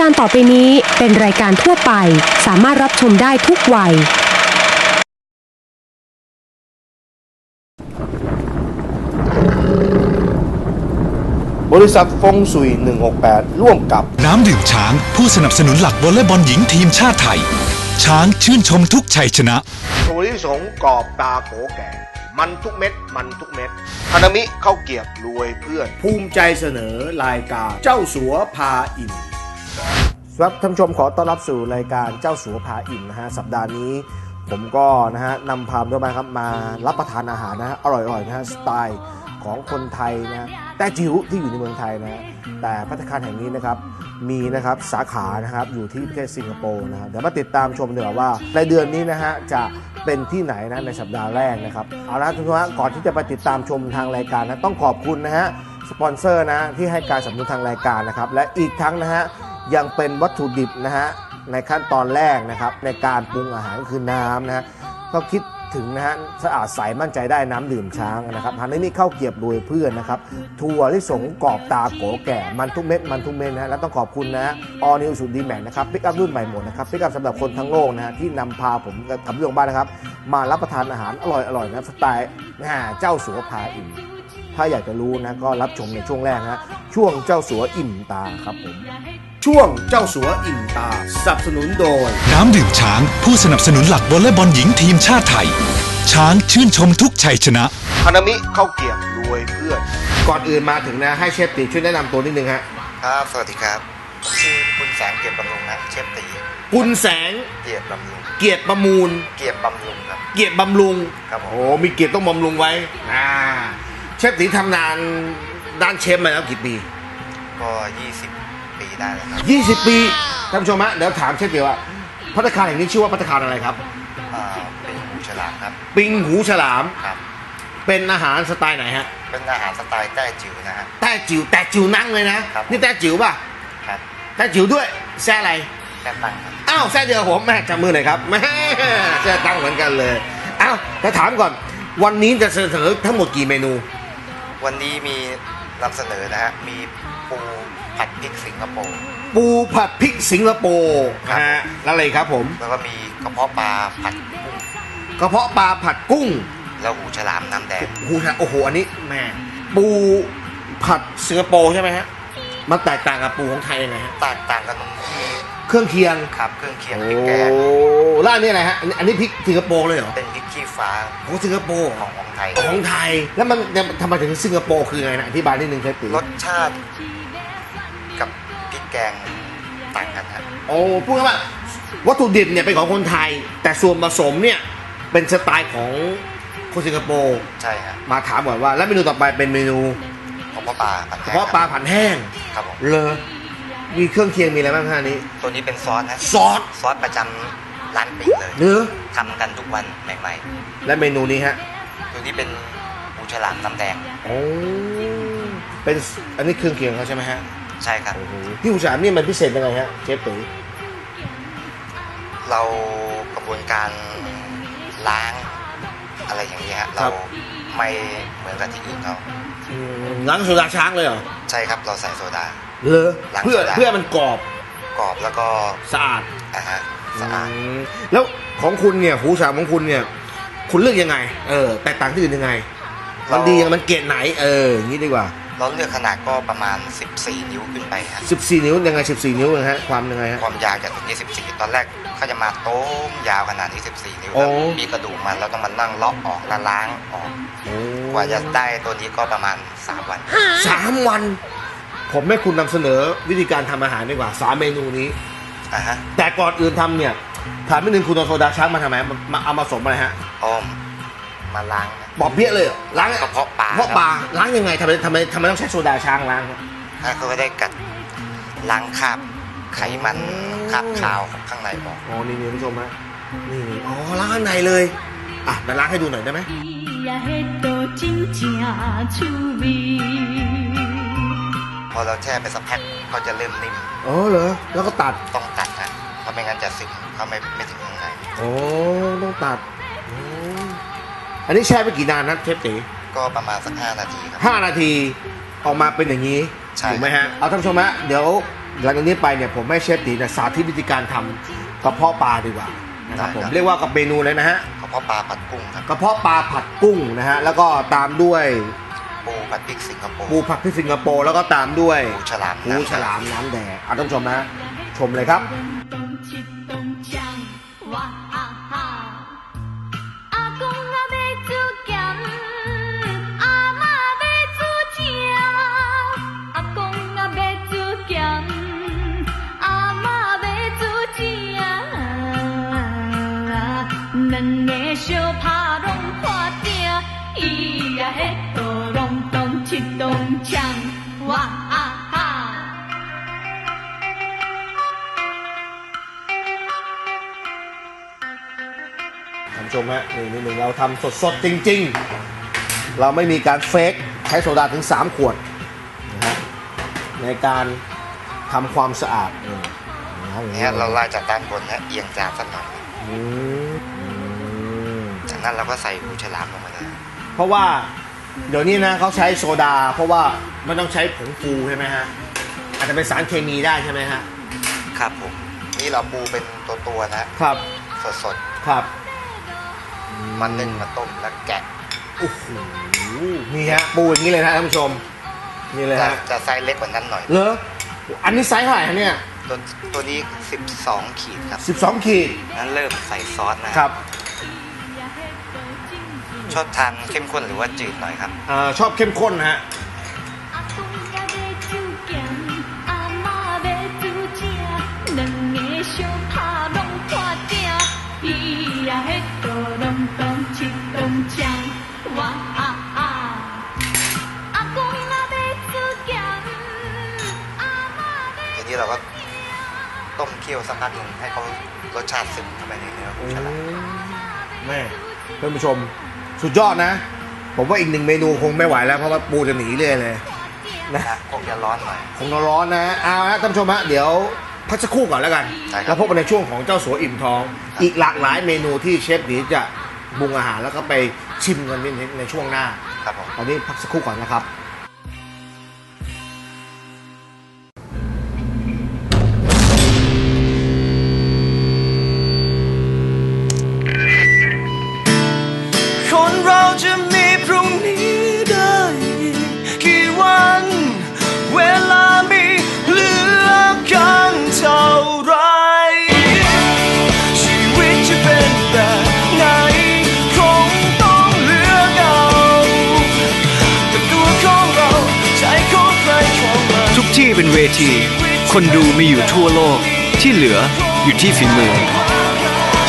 การต่อไปนี้เป็นรายการทั่วไป สามารถรับชมได้ทุกวัย บริษัทฟงสุย 168 ร่วมกับ น้ำดื่มช้าง ผู้สนับสนุนหลักวอลเลย์บอลหญิงทีมชาติไทย ช้างชื่นชมทุกชัยชนะ ถั่วลิสงกรอบตาโกแก่ มันทุกเม็ด มันทุกเม็ดฮานามิข้าวเกรียบรวยเพื่อน ภูมิใจเสนอรายการเจ้าสัวพาอิ่ม ครับท่านผู้ชมขอต้อนรับสู่รายการเจ้าสัวพาอิ่มนะฮะสัปดาห์นี้ผมก็นะฮะนำพามด้วยมาครับมารับประทานอาหารนะฮะอร่อยๆนะฮะสไตล์ของคนไทยนะแต่จิ๋วที่อยู่ในเมืองไทยนะฮะแต่พัตตาคารแห่งนี้นะครับมีนะครับสาขานะครับอยู่ที่ประเทศสิงคโปร์นะฮะเดี๋ยวมาติดตามชมดีกว่าว่า ในเดือนนี้นะฮะจะเป็นที่ไหนนะในสัปดาห์แรกนะครับเอาละทุกท่านก่อนที่จะไปติดตามชมทางรายการนะต้องขอบคุณนะฮะสปอนเซอร์นะที่ให้การสนับสนุนทางรายการนะครับและอีกทั้งนะฮะ ยังเป็นวัตถุดิบนะฮะในขั้นตอนแรกนะครับในการปรุงอาหารก็คือน้ำนะฮะก็คิดถึงนะฮะสะอาดใสมั่นใจได้น้ำดื่มช้างนะครับทานได้นี่ข้าวเกียบรวยเพื่อนนะครับถั่วลิสงกรอบตาโกแก่มันทุกเม็ดมันทุกเม็ดนะฮะแล้วต้องขอบคุณนะออนิวสุดดีแมนนะครับปิกอัพรุ่นใหม่หมดนะครับปิกอัพสำหรับคนทั้งโลกนะฮะที่นำพาผมกับพี่ของบ้านนะครับ มารับประทานอาหารอร่อยๆนะสไตล์นะฮะเจ้าสัวพาอิ่มถ้าอยากจะรู้นะก็รับชมในช่วงแรกนะช่วงเจ้าสัวอิ่มตาครับผม ช่วงเจ้าสัวอิ่มตาสนับสนุนโดย น้ำดื่มช้างผู้สนับสนุนหลักวอลเลย์บอลหญิงทีมชาติไทย ช้างชื่นชมทุกชัยชนะ ฮานามิข้าวเกรียบรวยเพื่อน ก่อนอื่นมาถึงนะ ให้เชฟตีช่วยแนะนำตัวนิดนึงฮะครับสวัสดีครับผมชื่อคุณแสงเกียรติบำรุงนะเชฟตีปุณแสงเกียรติบำรุงเกียรติประมูล เกียรติบำรุงครับ เกียรติบำรุงครับผม โอ้มีเกียรติต้องบำรุงไว้อ่าเชฟตีทำนานด้านเชฟมาแล้วกี่ปีก็ 20ปี ได้แล้วครับ20 ปีท่านผู้ชมฮะเดี๋ยวถามเชฟตีว่าพัตตาคารแห่งนี้ชื่อว่าพัตตาคารอะไรครับ อ่าเป็นหูฉลามครับปิงหูฉลามครับ เป็นอาหารสไตล์ไหนฮะเป็นอาหารสไตล์แต้จิ๋วนะฮะ แต้จิ๋วแต่จิ๋วนั่งเลยนะครับ นี่แต้จิ๋วป่ะครับแต้จิ๋วด้วยแซ่อะไรแต้ตั้งครับ อ้าวแซ่เดียวผมแม่จับมือหน่อยครับแม่แซ่ตั้งเหมือนกันเลยอ้าวแต่ถามก่อน วันนี้จะเสนอทั้งหมดกี่เมนู วันนี้มีนำเสนอนะฮะมีปู ผัดพริกสิงคโปร์ ปูผัดพริกสิงคโปร์ครับ นะฮะแล้วอะไรครับผมแล้วก็มีกระเพาะปลาผัดกุ้งกระเพาะปลาผัดกุ้งแล้วหูฉลามน้ำแดง โอ้โหโอ้โหอันนี้แม่ปูผัดสิงคโปร์ใช่ไหมฮะมันแตกต่างกับปูของไทยยังไงฮะต่างต่างกันตรงที่เครื่องเคียงครับเครื่องเคียงโอ้พริกแกงแล้วอันนี้อะไรฮะอันนี้อันนี้พริกสิงคโปร์เลยเหรอเป็นพริกขี้ฟ้าของสิงคโปร์ของของไทย ของไทยแล้วมันทำไมถึงสิงคโปร์คือไงนะอธิบายนิดนึงครับตีรสชาติกับพริก แกงต่างกันครับ โอ้พูดง่ายๆว่าวัตถุดิบเนี่ยเป็นของคนไทย แต่ส่วนผสมเนี่ยเป็นสไตล์ของคนสิงคโปร์ใช่ฮะมาถามก่อนว่า แล้วเมนูต่อไปเป็นเมนูของพ่อปลาผัดกแห้ระงเพาะปลาผันแห้งครับผมเลอมีเครื่องเคียงมีอะไรบ้างฮะอันนี้ ตัวนี้เป็นซอสนะซอสซอสประจำร้านปิงเลยเนื้อทำกันทุกวันใหม่และเมนูนี้ฮะๆตัวนี้เป็นหูฉลามน้ำแดงโอ้เป็นอันนี้เครื่องเคียงเขาใช่ไหมฮะ ใช่ครับโอ้โหที่อุตสาหนี่มันพิเศษยังไงฮะเชฟตุ๋ยเรากระบวนการล้างอะไรอย่างนี้ยฮะเราไม่เหมือนกับที่อื่นเขาอืมล้างโซดาช้างเลยเหรอใช่ครับเราใส่โซดาเลอล้างเพื่อโซดาเพื่อมันกรอบกรอบแล้วก็สะอาดอะฮะสะอาดอืมแล้วของคุณเนี่ยหูฉลามของคุณเนี่ย คุณเลือกยังไง เออแตกต่างที่อื่นยังไงมันดียังไงมันเกรดไหน เอออย่างนี้ดีกว่า เราเลือกขนาดก็ประมาณ 14 นิ้วขึ้นไปฮะ14 นิ้วยังไง 14 นิ้วนะฮะความยังไงฮะ ความยาวจากตรงนี้14 ตอนแรกเขาจะมาโต้มยาวขนาดนี้ 14 นิ้วโอ้ แล้วมีกระดูกมันแล้วต้องมานั่งเลาะออกและล้างออกกว่าจะได้ตัวนี้ก็ประมาณ 3 วัน สามวัน ผมให้คุณนำเสนอวิธีการทำอาหารดีกว่าสามเมนูนี้ อะฮะแต่ก่อนอื่นทำเนี่ยถามนิดนึงคุณเอาโซดาช้างมาทำไมมามาเอามาผสมอะไรฮะ อ้อม มาล้างบอกเบี้ยเลยเหรล้างกระเพาะปลาเพาะปลาล้างยังไงทำไมทำไมทำไมต้องใช้โซดาช้างล้างถ้าเขาก็ได้กัดล้างคราบไขมันคราบขาวข้างในบอกอ๋อนี่นี่ผู้ชมฮะนี่นี่อ๋อล้างข้างในเลยอะมาล้างให้ดูหน่อยได้ไหมพอเราแช่ไปสักพักเขาจะเริ่มนิ่มอ๋อเหรอแล้วก็ตัดต้องตัดนะเพราะไม่งั้นจะซึมเขาไม่ไม่ถึงข้างในโอ้ต้องตัด อันนี้แช่ไปกี่นานนะเชฟตีก็ประมาณสักห้านาทีครับ ห้านาทีออกมาเป็นอย่างนี้ใช่ ถูกไหมฮะเอาท่านผู้ชมฮะเดี๋ยวหลังจากนี้ไปเนี่ยผมให้เชฟตีเนี่ยสาธิตวิธีการทำกระเพาะปลาดีกว่านะครับผมเรียกว่ากับเมนูเลยนะฮะกระเพาะปลาผัดกุ้งครับกระเพาะปลาผัดกุ้งนะฮะแล้วก็ตามด้วยปูผัดพริกสิงคโปร์ปูผัดที่สิงคโปร์แล้วก็ตามด้วย ปูฉลามปูน้ำฉลามน้ำแดงเอาท่านผู้ชมนะชมเลยครับ咚七个相拍拢看定，伊呀迄哆隆咚七咚锵，哇啊哈！ ท่านผู้ชมฮะนี่นี่หนึ่งเราทำสดๆ จริงๆ เราไม่มีการเฟกใช้โซดาถึง 3 ขวดนะฮะในการทำความสะอาดนี่นะฮะอย่าง เนี่ยเราไล่จากด้านบนนะเอียงจานสักหน่อย อืมอืม ม จากนั้นเราก็ใส่ปูฉลามลงมาเลยเพราะว่าเดี๋ยวนี้นะเขาใช้โซดา เพราะว่ามันต้องใช้ผงฟูใช่ไหมฮะอาจจะเป็นสารเคมีได้ใช่ไหมฮะครับผมนี่เราปูเป็นตัวๆนะครับ สดครับๆมันนึ่งมาต้มแล้วแกะโอ้โหนี่ฮะปูอย่างนี้เลยนะท่านผู้ชมนี่เลยจะฮะจะไซส์เล็กกว่านั้นหน่อยเหรออันนี้ไซส์เท่าไหร่ฮะเนี่ยตัวตัวนี้ 12 ขีดครับ 12 ขีดนั้นเริ่มใส่ซอสนะครับ ชอบทานเข้มข้นหรือว่าจืดหน่อยครับอ่อชอบเข้มข้นฮะ ทีนี้เราก็ต้มเคี่ยวสักพักหนึ่งให้เขารสชาติซึมเข้าไปในเนื้อขลาม แม่ท่านผู้ชม สุดยอดนะ ผมว่าอีกหนึ่งเมนูคงไม่ไหวแล้วเพราะว่าปูจะหนีเรื่อยเลยนะนะคงจะร้อนหน่อย คงร้อนนะเอาละท่านผู้ชมฮะเดี๋ยวพักสักครู่ก่อนแล้วกันได้ครับ แล้วพบกันในช่วงของเจ้าสัวอิ่มท้อง อีกหลากหลายเมนูที่เชฟหนีจะปรุงอาหารแล้วก็ไปชิมกันในในช่วงหน้า ครับผม ตอนนี้พักสักครู่ก่อนนะครับ เป็นเวที คนดูมีอยู่ทั่วโลก ที่เหลืออยู่ที่ฝีมือ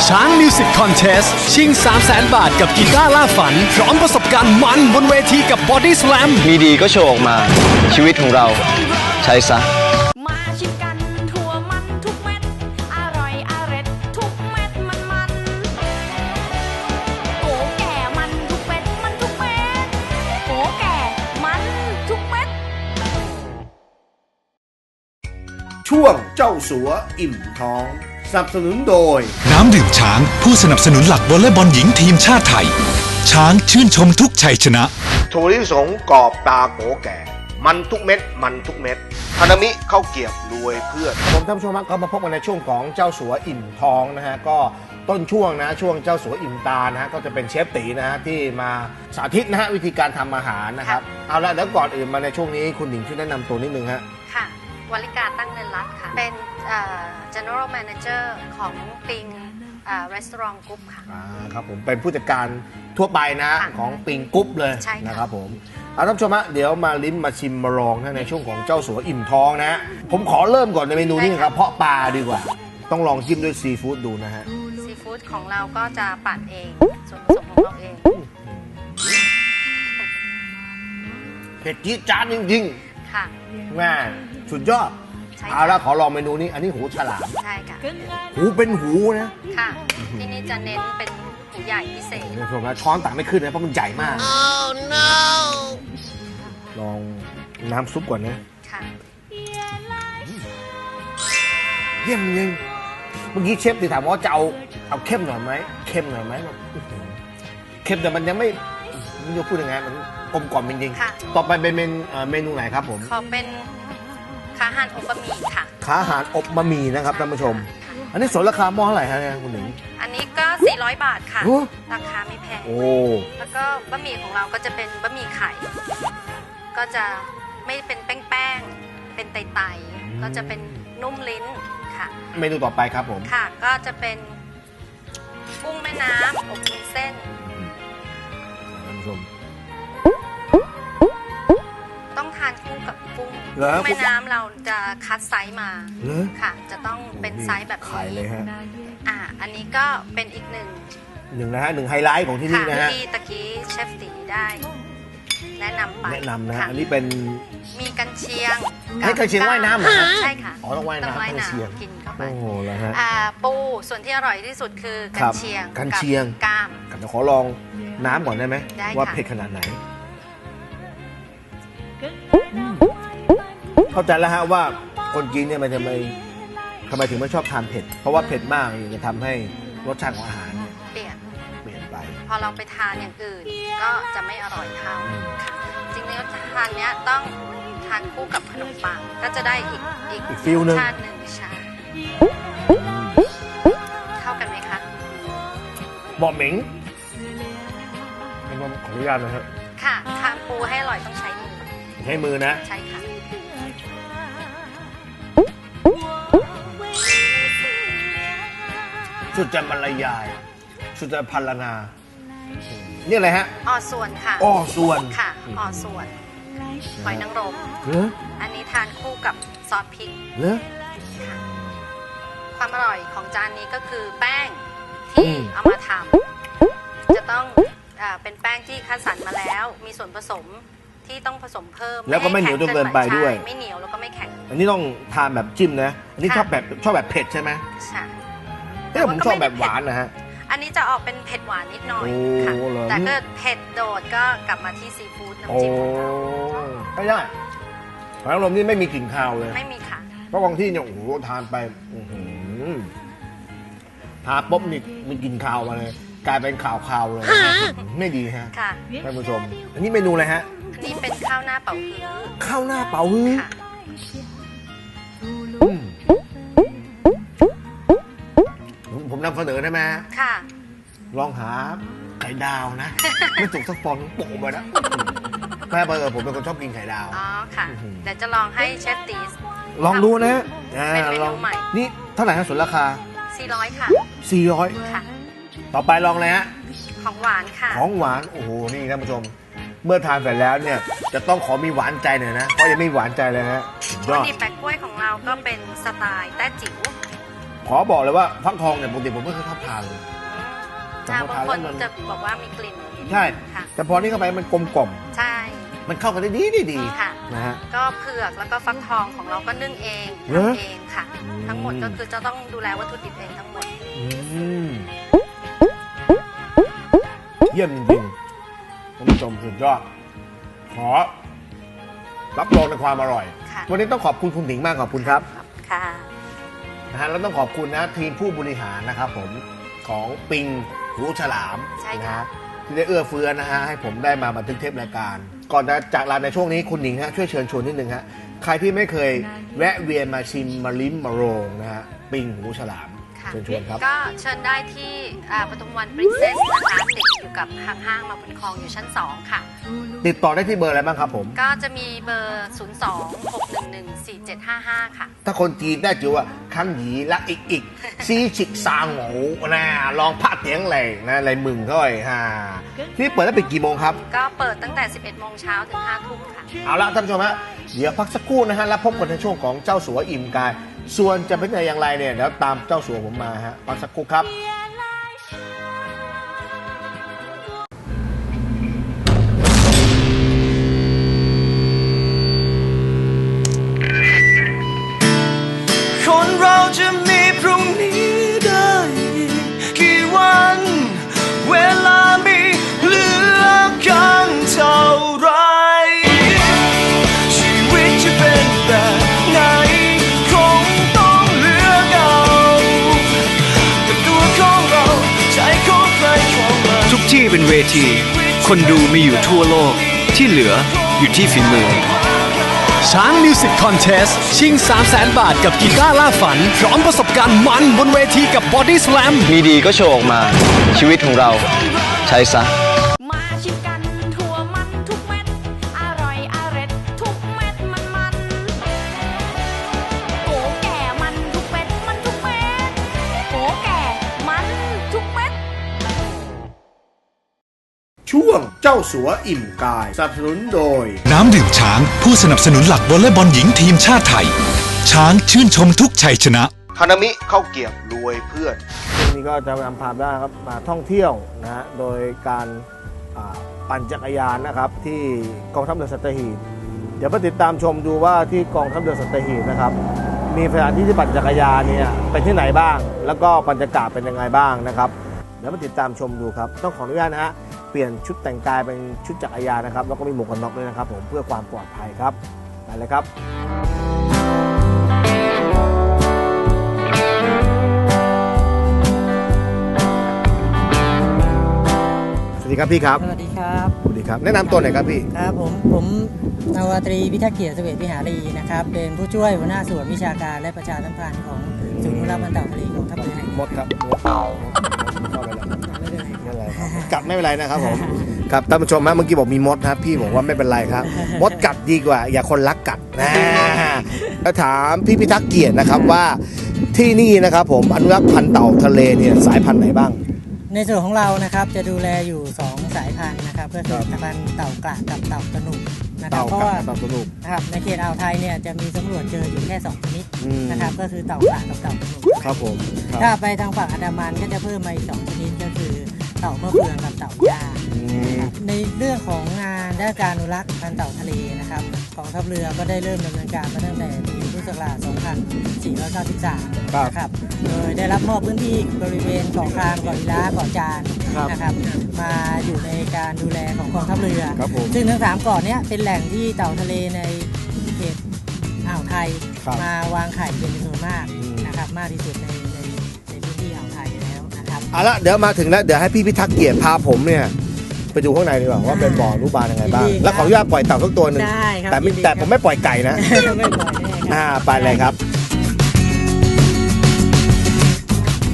ช้างมิวสิกคอนเทสชิง 3 0 0แสนบาทกับกีตาร์ล่าฝัน พร้อมประสบการณ์มันบนเวทีกับบอดี้ส a ลมมีดีก็โชว์ออกมา ชีวิตของเราใช้ซะ เจ้าสัวอิ่มท้อง สนับสนุนโดย น้ำดื่มช้างผู้สนับสนุนหลักวอลเลย์บอลหญิงทีมชาติไทย ช้างชื่นชมทุกชัยชนะ ถั่วลิสงกรอบตาโกแก่ มันทุกเม็ด มันทุกเม็ดฮานามิข้าวเกรียบรวยเพื่อน ผมท่านผู้ชมครับก็มาพบกันในช่วงของเจ้าสัวอิ่มท้องนะฮะก็ต้นช่วงนะช่วงเจ้าสัวอิ่มตานะฮะก็จะเป็นเชฟตีนะฮะที่มาสาธิตนะฮะวิธีการทำอาหารนะครับเอาละแล้วก่อนอื่นมาในช่วงนี้คุณหญิงช่วยแนะนำตัวนิดนึงฮะค่ะ วลิกาตั้งเงินรัตน์ค่ะ เป็นเอ่อ general manager ของปิงเอ่อ restaurant group ค่ะอ่าครับผมเป็นผู้จัดการทั่วไปนะค่ะของปิงกรุ๊ปเลยใช่ค่ะ นะครับผมเอาท่านผู้ชมฮะเดี๋ยวมาลิ้มมาชิมมาลองนะในช่วงของเจ้าสัวอิ่มท้องนะ ผมขอเริ่มก่อนในเมนูนี้ครับเพาะปลาดีกว่า ต้องลองจิ้มด้วยซีฟู้ดดูนะฮะซีฟู้ดของเราก็จะปั่นเอง ส่วนผสมของเราเอง เผ็ดจี๊ดจ๊าดจริง ค่ะๆแม่สุดยอดใช่เอาละขอลองเมนูนี้ อันนี้หูฉลาม ใช่ค่ะ หูเป็นหูนะค่ะ ที่นี่จะเน้นเป็นหูใหญ่พิเศษท่านผู้ชมนะช้อนตักไม่ขึ้นนะเพราะมันใหญ่มาก ลองน้ำซุปก่อนนะ ค่ะ เยี่ยมจริงเมื่อกี้เชฟติถามว่าจะเอาเอาเข้มหน่อยไหมเค็มหน่อยไหมบอกอื้อหือเค็มแต่มันยังไม่ไมันจะพูดยังไงมัน กลมกล่อมจริงค่ะ ๆต่อไปเป็นเมนเอ่อเมนูไหนครับผมขอเป็นอาหารอบบะหมี่ค่ะขาอาหารอบบะหมี่นะครับท่านผู้ชม อันนี้สนราคาหม้อเท่าไหร่ฮะเนี่ยคุณหนิง อันนี้ก็ 400 บาทค่ะ โอ้ ราคาไม่แพง โอ้ แล้วก็บะหมี่ของเราก็จะเป็นบะหมี่ไข่ ก็จะไม่เป็นแป้งๆ เป็นไตๆก็จะเป็นนุ่มลิ้นค่ะ เมนูต่อไปครับผม ค่ะ ก็จะเป็นกุ้งแม่น้ำอบวุ้นเส้นท่านผู้ชม ต้องทานคู่กับกุ้งเหรอกุ้งแม่น้ำเราจะคัดไซส์มาเหรอ ค่ะ จะต้องเป็นไซส์แบบขายเลยฮะอ่า อันนี้ก็เป็นอีกหนึ่งหนึ่งนะฮะหนึ่งไฮไลท์ของที่นี่ค่ะนะฮะที่ตะกี้เชฟตีได้ แนะนำไปแนะนำนะฮะค่อันนี้เป็น มีกันเชียงให้กันเชียงว่ายน้ำเหรอฮะใช่ค่ะอ๋อต้องว่ายน้ำว่ายกันเชียงน้ำกินเข้าไป โอ้โหแล้วฮะ อ่าปูส่วนที่อร่อยที่สุดคือคกัรันบเชียงกันเชียงบกล้าม กับเดี๋ยวขอลองน้ำก่อนได้ไหมได้ว่าค่ะเผ็ดขนาดไหน เข้าใจแล้วฮะว่าคนจีนเนี่ยมันจะไม่ทำไมถึงไม่ชอบทานเผ็ด เพราะว่าเผ็ดมากเนี่ยจะทำให้รสชาติของอาหารเนี่ยเปลี่ยน เปลี่ยนไป พอเราไปทานอย่างอื่นก็จะไม่อร่อยเท่าค่ะจริงๆแล้วทานเนี้ยต้องทานคู่กับขนมปังก็จะได้อีกอีกอีกฟิลหนึ่งชาติหนึ่งใช่เข้ากันไหมคะบอกเหม็งขออนุญาตนะครับค่ะทานปูให้อร่อยต้องใช้มือใช้มือนะ ใช่ค่ะ สุดจะบรรยาย สุดจะพัลนา นี่อะไรฮะ อ่อส่วนค่ะอ้อส่วนค่ะอ่อส่วนหอยนางรมเหรออันนี้ทานคู่กับซอสพริกเหรอความอร่อยของจานนี้ก็คือแป้งอืที่มเอามาทำจะต้องอาเป็นแป้งที่คัดสรรมาแล้ว มีส่วนผสมที่ต้องผสมเพิ่ม แล้วก็ไม่เหนียวจนเกินไปด้วยใช่ไม่เหนียวแล้วก็ไม่แข็ง อันนี้ต้องทานแบบจิ้มนะ อันนี้ค่ะชอบแบบชอบแบบเผ็ดใช่ไหมใช่ เอ้ยผมชอบแบบหวานนะฮะ อันนี้จะออกเป็นเผ็ดหวานนิดหน่อยโอ้ค่ะเหรอ แต่ก็เผ็ดโดดก็กลับมาที่ซีฟู้ดโอ้น้ำจิ้มของเราไม่ได้หอยนางรมนี่ไม่มีกลิ่นคาวเลย ไม่มีค่ะ เพราะบางที่เนี่ยโอ้โหทานไปอื้อหือทานปุ๊บนี่มีกลิ่นคาวมาเลย กลายเป็นข่าวคาวเลย ไม่ดีฮะค่ะ ท่านผู้ชม อันนี้เมนูอะไรฮะ อันนี้เป็นข้าวหน้าเป่าฮื้อข้าวหน้าเป่าฮื้อค่ะ ผมผมนำเสนอได้ไหมฮะค่ะ ลองหาไข่ดาวนะ ไม่สุกสักฟองโปะมานะแม่เบอร์ผมเป็นคนชอบกินไข่ดาว อ๋อค่ะอื้อหือ เดี๋ยวจะลองให้เชฟตีส ลองดูนะอ่าเป็นเมนูลองใหม่ นี่เท่าไหร่ครับส่วนราคา 400 ค่ะ 400 ค่ะ ต่อไปลองเลยฮะ ของหวานค่ะ ของหวาน โอ้โห นี่ท่านผู้ชม เมื่อทานเสร็จแล้วเนี่ย จะต้องขอมีหวานใจหน่อยนะ เพราะยังไม่หวานใจเลยฮะสุดยวัอตดถุดิบแปะกล้วยของเราก็เป็นสไตล์แต้จิ๋ว ขอบอกเลยว่าฟักทองเนี่ยปกติผมไม่เคยชอบทานเลยค่ะแต่พอบางทานคนแล้วมันจะบอกว่ามีกลิ่นใช่ ค่ะ แต่พอนี่เข้าไปมันกลมกล่อมใช่ มันเข้ากันได้ดีดีดีค่ะ นะฮะ ก็เผือกแล้วก็ฟักทองของเราก็นึ่งเองเหรอทำเองค่ะ อืม ทั้งหมดก็คือจะต้องดูแลวัตถุดิบเองทั้งหมด อืมเยี่ยมจริงๆท่านผู้ชมสุดยอด ขอ รับรองในความอร่อย ค่ะ วันนี้ต้องขอบคุณคุณหนิงมากขอบคุณครับ ค่ะ นะฮะแล้วต้องขอบคุณนะทีมผู้บริหารนะครับผมของปิงหูฉลามใช่นะค่ะฮะที่ได้เอื้อเฟื้อนะฮะให้ผมได้มาบันทึกเทปรายการ ก่อนจะจากลาในช่วงนี้คุณหนิงฮะช่วยเชิญชวนนิดนึงฮะใครที่ไม่เคยแวะเวียนมาชิมมาลิ้มมาโรงนะฮะปิงหูฉลาม ค่ะ เชิญชวนครับ ก็เชิญได้ที่อ่าปทุมวันปรินเซสนะคะติดอยู่กับห้างๆมาบุญคลองอยู่ชั้น 2 ค่ะ ติดต่อได้ที่เบอร์อะไรบ้างครับผม ก็จะมีเบอร์ 0 2 6 1 1 4 7 5 5 ค่ะ ถ้าคนจีนได้จิ๋วว่าคันหยีละอีกอีกซีฉิกซางหมูนะลองพาเตียงเลยนะอะไรมึงก็ไอ้ฮ่าที่เปิดได้ปิดกี่โมงครับ ก็เปิดตั้งแต่ 11 โมงเช้าถึง5ทุ่มค่ะ เอาละท่านผู้ชมฮะเดี๋ยวพักสักครู่นะฮะแล้วพบกันในช่วงของเจ้าสัวอิ่มกาย ส่วนจะเป็นอย่างไรเนี่ยเดี๋ยวตามเจ้าสัวผมมาฮะพักสักครู่ครับ เป็นเวที คนดูมีอยู่ทั่วโลก ที่เหลืออยู่ที่ฝีมือ ช้างมิวสิกคอนเทสชิง 3 0 0แสนบาทกับกีตาร์ล่าฝัน พร้อมประสบการณ์มันบนเวทีกับบอดี้ส a ลมมีดีก็โชว์ออกมา ชีวิตของเรา ใช้ซะ เจ้าสัวอิ่มกาย สนับสนุนโดย น้ำดื่มช้างผู้สนับสนุนหลักวอลเลย์บอลหญิงทีมชาติไทย ช้างชื่นชมทุกชัยชนะฮานามิข้าวเกรียบรวยเพื่อน ช่วงนี้ก็จะนำพาได้ครับมาท่องเที่ยวนะฮะโดยการอ่าปั่นจักรยานนะครับที่กองทัพเรือสัตหีบเดี๋ยวมาติดตามชมดูว่าที่กองทัพเรือสัตหีบนะครับ มีสถานที่ที่ปั่นจักรยานเนี่ยเป็นที่ไหนบ้าง แล้วก็บรรยากาศเป็นยังไงบ้างนะครับเดี๋ยวมาติดตามชมดูครับ ต้องขออนุญาตนะฮะ เปลี่ยนชุดแต่งกายเป็นชุดจักรยานนะครับ แล้วก็มีหมวกกันน็อกด้วยนะครับ ผมเพื่อความปลอดภัยครับไปเลยครับ สวัสดีครับพี่ครับ สวัสดีครับสวัสดีครับ แนะนำตัวหน่อยครับพี่ ครับผมผมนาวาตรีพิทักษ์เกียรติเสเวตวิหารีนะครับ เป็นผู้ช่วยหัวหน้าส่วนวิชาการและประชาสัมพันธ์ของศูนย์อนุรักษ์พันธุ์เต่าทะเลของทัพเรือมดครับมด กัดไม่เป็นไรนะครับผมครับท่านผู้ชมฮะเมื่อกี้บอกมีมดนะครับพี่บอกว่าไม่เป็นไรครับ มดกัดดีกว่า อย่าคนรักกัดนะแล้วถามพี่พิทักษ์เกียรตินะครับว่าที่นี่นะครับผมอนุรักษ์พันธุ์เต่าทะเลเนี่ยสายพันธุ์ไหนบ้าง ในส่วนของเรานะครับจะดูแลอยู่ 2 สายพันธุ์นะครับก็คือสายพันธุ์เต่ากระกับเต่าตะหนุนะครับเต่าเพราะกัว่าบเต่าสนุกนะครับในเขตอ่าวไทยเนี่ยจะมีสำรวจเจออยู่แค่2ชนิดอืมนะครับก็คือเต่ากระกับเต่าตะหนุครับผมครับถ้าไปทางฝั่งอันดามันก็จะเพิ่มมาอีก2ชนิดก็คือ เต่ามะเฟืองกับเต่ายาอืมในเรื่องของงานด้านการอนุรักษ์พันธุ์เต่าทะเลนะครับกองทัพเรือก็ได้เริ่มดำเนินการมาตั้งแต่ปีพุทธศักราช 2493นะครับ โดยได้รับมอบพื้นที่บริเวณเกาะครามเกาะอีล้าเกาะจานครับนะครับ มาอยู่ในการดูแลของกองทัพเรือ ครับผม ซึ่งทั้งสามเกาะเนี้ยเป็นแหล่งที่เต่าทะเลในเขตอ่าวไทย ครับมาวางไข่เป็นจำนวนมากอืม นะครับมากที่สุดในในใน เอาละเดี๋ยวมาถึงแล้วเดี๋ยวให้พี่พิทักษ์เกียรติพาผมเนี่ยไปดูข้างในดีกว่าว่าเป็นบ่ออนุบาลยังไงบ้างดีครับแล้วขออนุญาตปล่อยเต่าสักตัวหนึ่งได้ครับแต่ไม่ยินดีแต่ครับผมไม่ปล่อยไก่นะ ไม่ปล่อยแน่ครับอ่าไปเลยครับ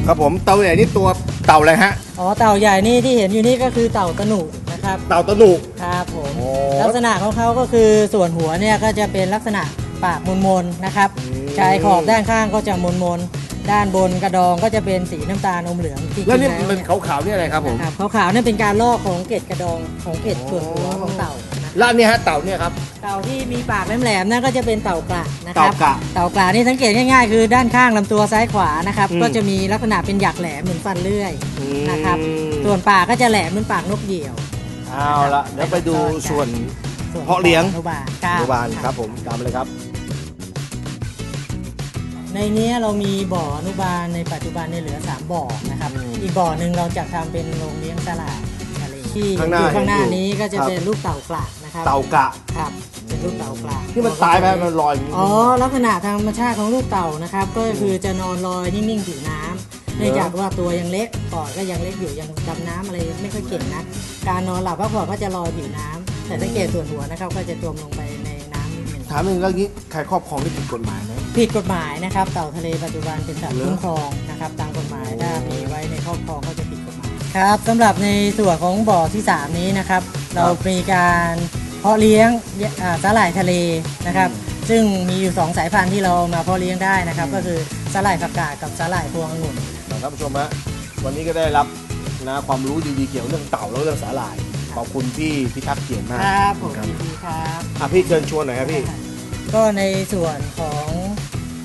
ครับผมเต่าใหญ่นี่ตัวเต่าอะไรฮะ อ๋อเต่าใหญ่นี่ที่เห็นอยู่นี่ก็คือเต่าตะหนุนะครับเต่าตะหนุครับผมโอ้ ลักษณะของเขาก็คือส่วนหัวเนี่ยก็จะเป็นลักษณะปากมนๆนะครับชายขอบด้านข้างก็จะมนๆ ด้านบนกระดองก็จะเป็นสีน้ำตาลอมเหลืองจริงๆแล้วนี่แล้วมันเนี่ยขาวๆนี่อะไรครับผมครับขาวๆนั่นเป็นการลอกของเกล็ดกระดองของเกล็ดส่วนหัวของเต่านะแล้วอันนี้ฮะเต่าเนี่ยครับ เต่าที่มีปากแหลมๆนั่นก็จะเป็นเต่ากระนะครัเต่ากระเต่ากระนี่สังเกตง่ายๆ คือด้านข้างลำตัวซ้ายขวานะครับ อืม ก็จะมีลักษณะเป็นหยักแหลมเหมือนฟันเลื่อยอืมนะครับ ส่วนปากก็จะแหลมเหมือนปากนกเหยี่ยวเอาละเดี๋ยวไปดูส่วนส่วนเพาะเลี้ยง อนุบาลอนุบาลครับผมตามมาเลยครับ ในเนี้ยเรามีบ่ออนุบาลในปัจจุบันในยเหลือ 3 บ่อนะครับอืมอีกบ่อหนึ่งเราจะทำเป็นโรงเลี้ยงสลายทะเลที่ข้างหน้าอยู่ข้างหน้าเห็นอยู่นี้ก็จะครับเป็นลูกเต่ากระนะครับ เต่ากระครับเป็นลูกเต่ากระที่มันตายไปมันลอยอย่างนี้อ๋อลักษณะทางธรรมชาติของลูกเต่านะครับ ก็คือจะนอนลอยนิ่งๆผิวน้ำเนื่องจากว่าตัวยังเล็กปอดก็ยังเล็กอยู่ยังดำน้ำอะไรไม่ค่อยเก่งนะการนอนหลับพักผ่อนก็จะลอยผิวน้ำแต่สังเกตส่วนหัวนะครับก็จะจมลงไป ถามหนึ่งแล้วนี้ใครครอบครองที่ผิดกฎหมายไหม ผิดกฎหมายนะครับ เต่าทะเลปัจจุบันเป็นสัตว์เหรอ คุ้มครองนะครับตามกฎหมายถ้ามีไว้ในครอบครองก็จะผิดกฎหมายครับสำหรับในส่วนของบ่อที่ 3 นี้นะครับ เรามีการเพาะเลี้ยงอ่าสาหร่ายทะเลนะครับ ซึ่งมีอยู่ 2 สายพันธุ์ที่เรามาเพาะเลี้ยงได้นะครับ ก็คือสาหร่ายผักกาดกับสาหร่ายพวงองุ่น ท่านผู้ชมฮะวันนี้ก็ได้รับนะความรู้ดีๆเกี่ยวกับเรื่องเต่าแล้วเรื่องสาหร่าย ขอบคุณพี่พิทักษ์เกียรติมากครับผมครับยินดีครับ อะพี่เชิญชวนหน่อยครับพี่ ก็ในส่วนของ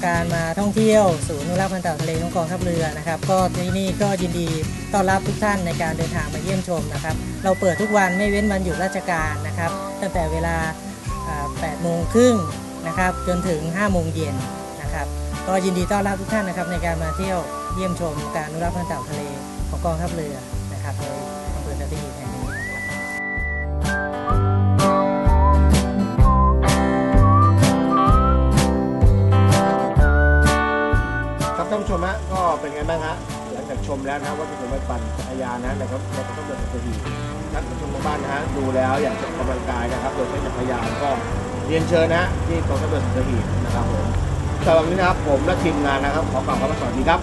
การมาท่องเที่ยวศูนย์อนุรักษ์พันธุ์เต่าทะเลของกองทัพเรือนะครับ ก็ที่นี่ก็ยินดีต้อนรับทุกท่านในการเดินทางมาเยี่ยมชมนะครับ เราเปิดทุกวันไม่เว้นวันหยุดราชการนะครับ ตั้งแต่เวลาอ่า8โมงครึ่งนะครับจนถึง 5 โมงเย็นนะครับ ก็ยินดีต้อนรับทุกท่านนะครับในการมาเที่ยวเยี่ยมชมการอนุรักษ์พันธุ์เต่าทะเลของกองทัพเรือนะครับในอำเภอสัตหีบแห่ง ผู้ชมฮะก็เป็นไงบ้างฮะหลังจากชมแล้วนะว่าที่ผมไปปั่นจักรยานนะนะครับในกองทัพเรือสัตหีท่านผู้ชมทางบ้านนะฮะดูแล้วอยากจะออกกำลังกายนะครับโดยใช้จักรยานก็เรียนเชิญนะฮะที่กองทัพเรือสัตหีบนะครับผมสำหรับวันนี้นะครับผมและทีมงานนะครับขอกล่าวคำว่าสวัสดีครับ